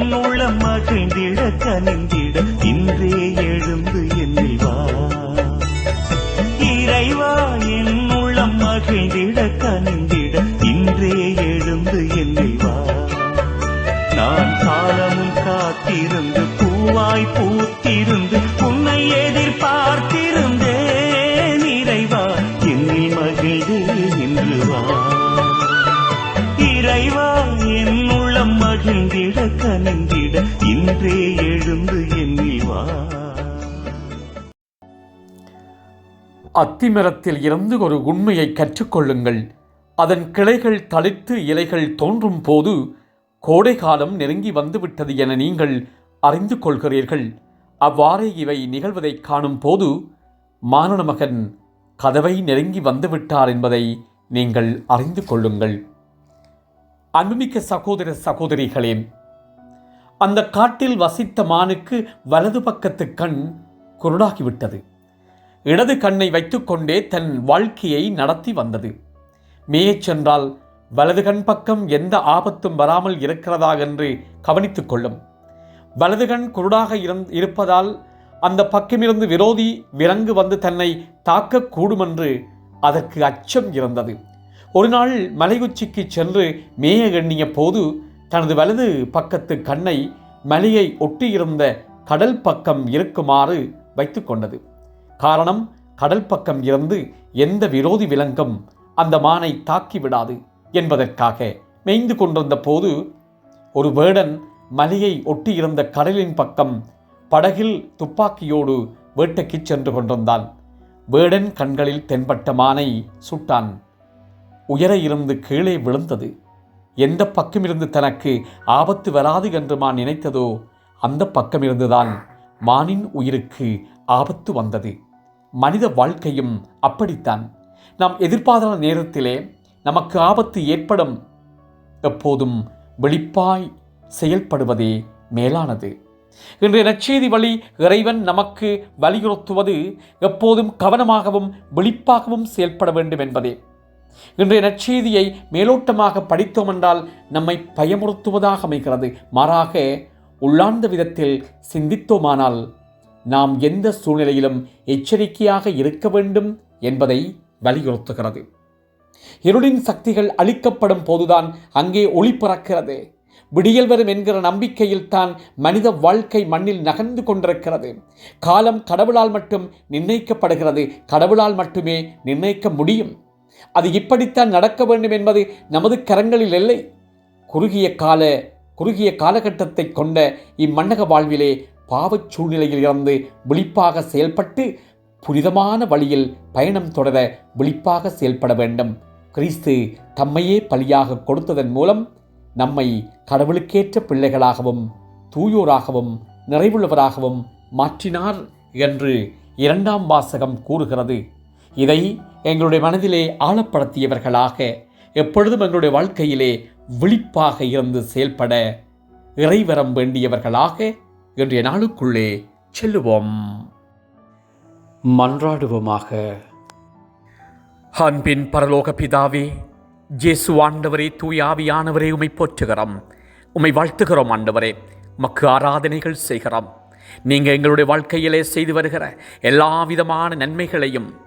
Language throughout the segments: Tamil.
என் உள்ளம் மகிழ்ந்திட கனிந்திட இன்றே எழுந்து என்னில் வா. இறைவா என் உள்ளம் மகிழ்ந்திட கனிந்திட இன்றே எழுந்து என்னில் வா. நான் காலமும் காத்திருந்து பூவாய் பூத்திருந்து உன்னை எதிர்பார்த்திருந்தேன். இறைவா என்னில் மகிழ்ந்தே என்று வா. இறைவா என் மகிழ்ந்திட கனிந்திட இன்றே எழுந்து எண்ணிவா அத்திமரத்தில் இருந்து ஒரு உண்மையை கற்றுக்கொள்ளுங்கள். அதன் கிளைகள் தளிர்த்து இலைகள் தோன்றும் போது கோடை காலம் நெருங்கி வந்துவிட்டது என நீங்கள் அறிந்து கொள்கிறீர்கள். அவ்வாறே இவை நிகழ்வதைக் காணும் போது மானன மகன் கதவை நெருங்கி வந்துவிட்டார் என்பதை நீங்கள் அறிந்து கொள்ளுங்கள். அன்புமிக்க சகோதர சகோதரிகளே அந்த காட்டில் வசித்த மானுக்கு வலது பக்கத்து கண் குருடாகிவிட்டது. இடது கண்ணை வைத்துக்கொண்டே தன் வாழ்க்கையை நடத்தி வந்தது. மேயச் சென்றால் வலது கண் பக்கம் எந்த ஆபத்தும் வராமல் இருக்கிறதா என்று கவனித்துக் கொள்ளும். வலது கண் குருடாக இருந்- இருப்பதால் அந்த பக்கமிருந்து விரோதி விலங்கு வந்து தன்னை தாக்கக்கூடுமென்று அதற்கு அச்சம் இருந்தது. ஒரு நாள் மலையுச்சிக்கு சென்று மேய எண்ணிய போது தனது வலது பக்கத்து கண்ணை மலையை ஒட்டியிருந்த கடல் பக்கம் இருக்குமாறு வைத்துக்கொண்டது காரணம் கடல் பக்கம் இருந்து எந்த விரோதி விலங்கும் அந்த மானை தாக்கி விடாது என்பதற்காக மேய்ந்து கொண்டிருந்த போது ஒரு வேடன் மலையை ஒட்டியிருந்த கடலின் பக்கம் படகில் துப்பாக்கியோடு வேட்டைக்குச் சென்று கொண்டிருந்தான். வேடன் கண்களில் தென்பட்ட மானை சுட்டான். உயர இருந்து கீழே விழுந்தது. எந்த பக்கமிருந்து தனக்கு ஆபத்து வராது என்று மான் நினைத்ததோ அந்த பக்கமிருந்துதான் மானின் உயிருக்கு ஆபத்து வந்தது. மனித வாழ்க்கையும் அப்படித்தான். நாம் எதிர்பாராத நேரத்திலே நமக்கு ஆபத்து ஏற்படும். எப்போதும் வெளிப்பாய் செயல்படுவதே மேலானது. இன்றைய நற்செய்தி வழி இறைவன் நமக்கு வலியுறுத்துவது எப்போதும் கவனமாகவும் விழிப்பாகவும் செயல்பட வேண்டும் என்பதே. இன்றைய நற்செய்தியை மேலோட்டமாக படித்தோம் என்றால் நம்மை பயமுறுத்துவதாக அமைகிறது. மாறாக உள்ளார்ந்த விதத்தில் சிந்தித்தோமானால் நாம் எந்த சூழ்நிலையிலும் எச்சரிக்கையாக இருக்க வேண்டும் என்பதை வலியுறுத்துகிறது. இருளின் சக்திகள் அழிக்கப்படும் போதுதான் அங்கே ஒளி பிறக்கிறது. விடியல் வரும் என்கிற நம்பிக்கையில் தான் மனித வாழ்க்கை மண்ணில் நகர்ந்து கொண்டிருக்கிறது. காலம் கடவுளால் மட்டும் நிர்ணயிக்கப்படுகிறது. கடவுளால் மட்டுமே நிர்ணயிக்க முடியும். அது இப்படித்தான் நடக்க வேண்டும் என்பது நமது கரங்களில் இல்லை. குறுகிய கால குறுகிய காலகட்டத்தை கொண்ட இம்மண்ணக வாழ்விலே பாவச் சூழ்நிலையில் இருந்து விழிப்பாக செயல்பட்டு புனிதமான வழியில் பயணம் தொடர விழிப்பாக செயல்பட வேண்டும். கிறிஸ்து தம்மையே பலியாக கொடுத்ததன் மூலம் நம்மை கடவுளுக்கேற்ற பிள்ளைகளாகவும் தூயோராகவும் நிறைவுள்ளவராகவும் மாற்றினார் என்று இரண்டாம் வாசகம் கூறுகிறது. இதை எங்களுடைய மனதிலே ஆழப்படுத்தியவர்களாக எப்பொழுதும் எங்களுடைய வாழ்க்கையிலே விழிப்பாக இருந்து செயல்பட இறைவரம் வேண்டியவர்களாக இன்றைய நாளுக்குள்ளே செல்லுவோம். மன்றாடுவோமாக. அன்பின் பரலோக பிதாவே ஜேசு ஆண்டவரே தூயாவியானவரே உமை போற்றுகிறோம். உமை வாழ்த்துகிறோம் ஆண்டவரே. மக்கு ஆராதனைகள் செய்கிறோம். நீங்கள் எங்களுடைய வாழ்க்கையிலே செய்து வருகிற எல்லா விதமான நன்மைகளையும்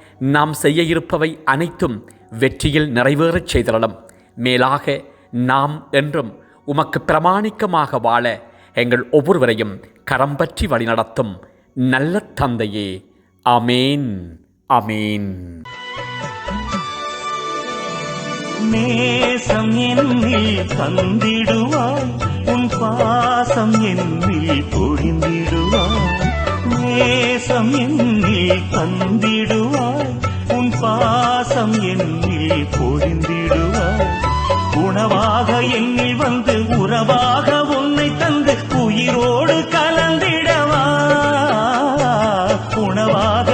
நாம் செய்ய இருப்பவை அனைத்தும் வெற்றியில் நிறைவேறச் செய்திடலாம் மேலாக நாம் என்றும் உமக்கு பிரமாணிக்கமாக வாழ எங்கள் ஒவ்வொருவரையும் கரம் பற்றி வழிநடத்தும் நல்ல தந்தையே. அமேன் அமேன் நேசம் என்னில் தந்திடுவாய் உன் பாசம் என்னில் என்னில் பொழிந்திடுவாய் உணவாக என்னில் வந்து உறவாக உன்னை தந்து உயிரோடு கலந்திடவா. உணவாக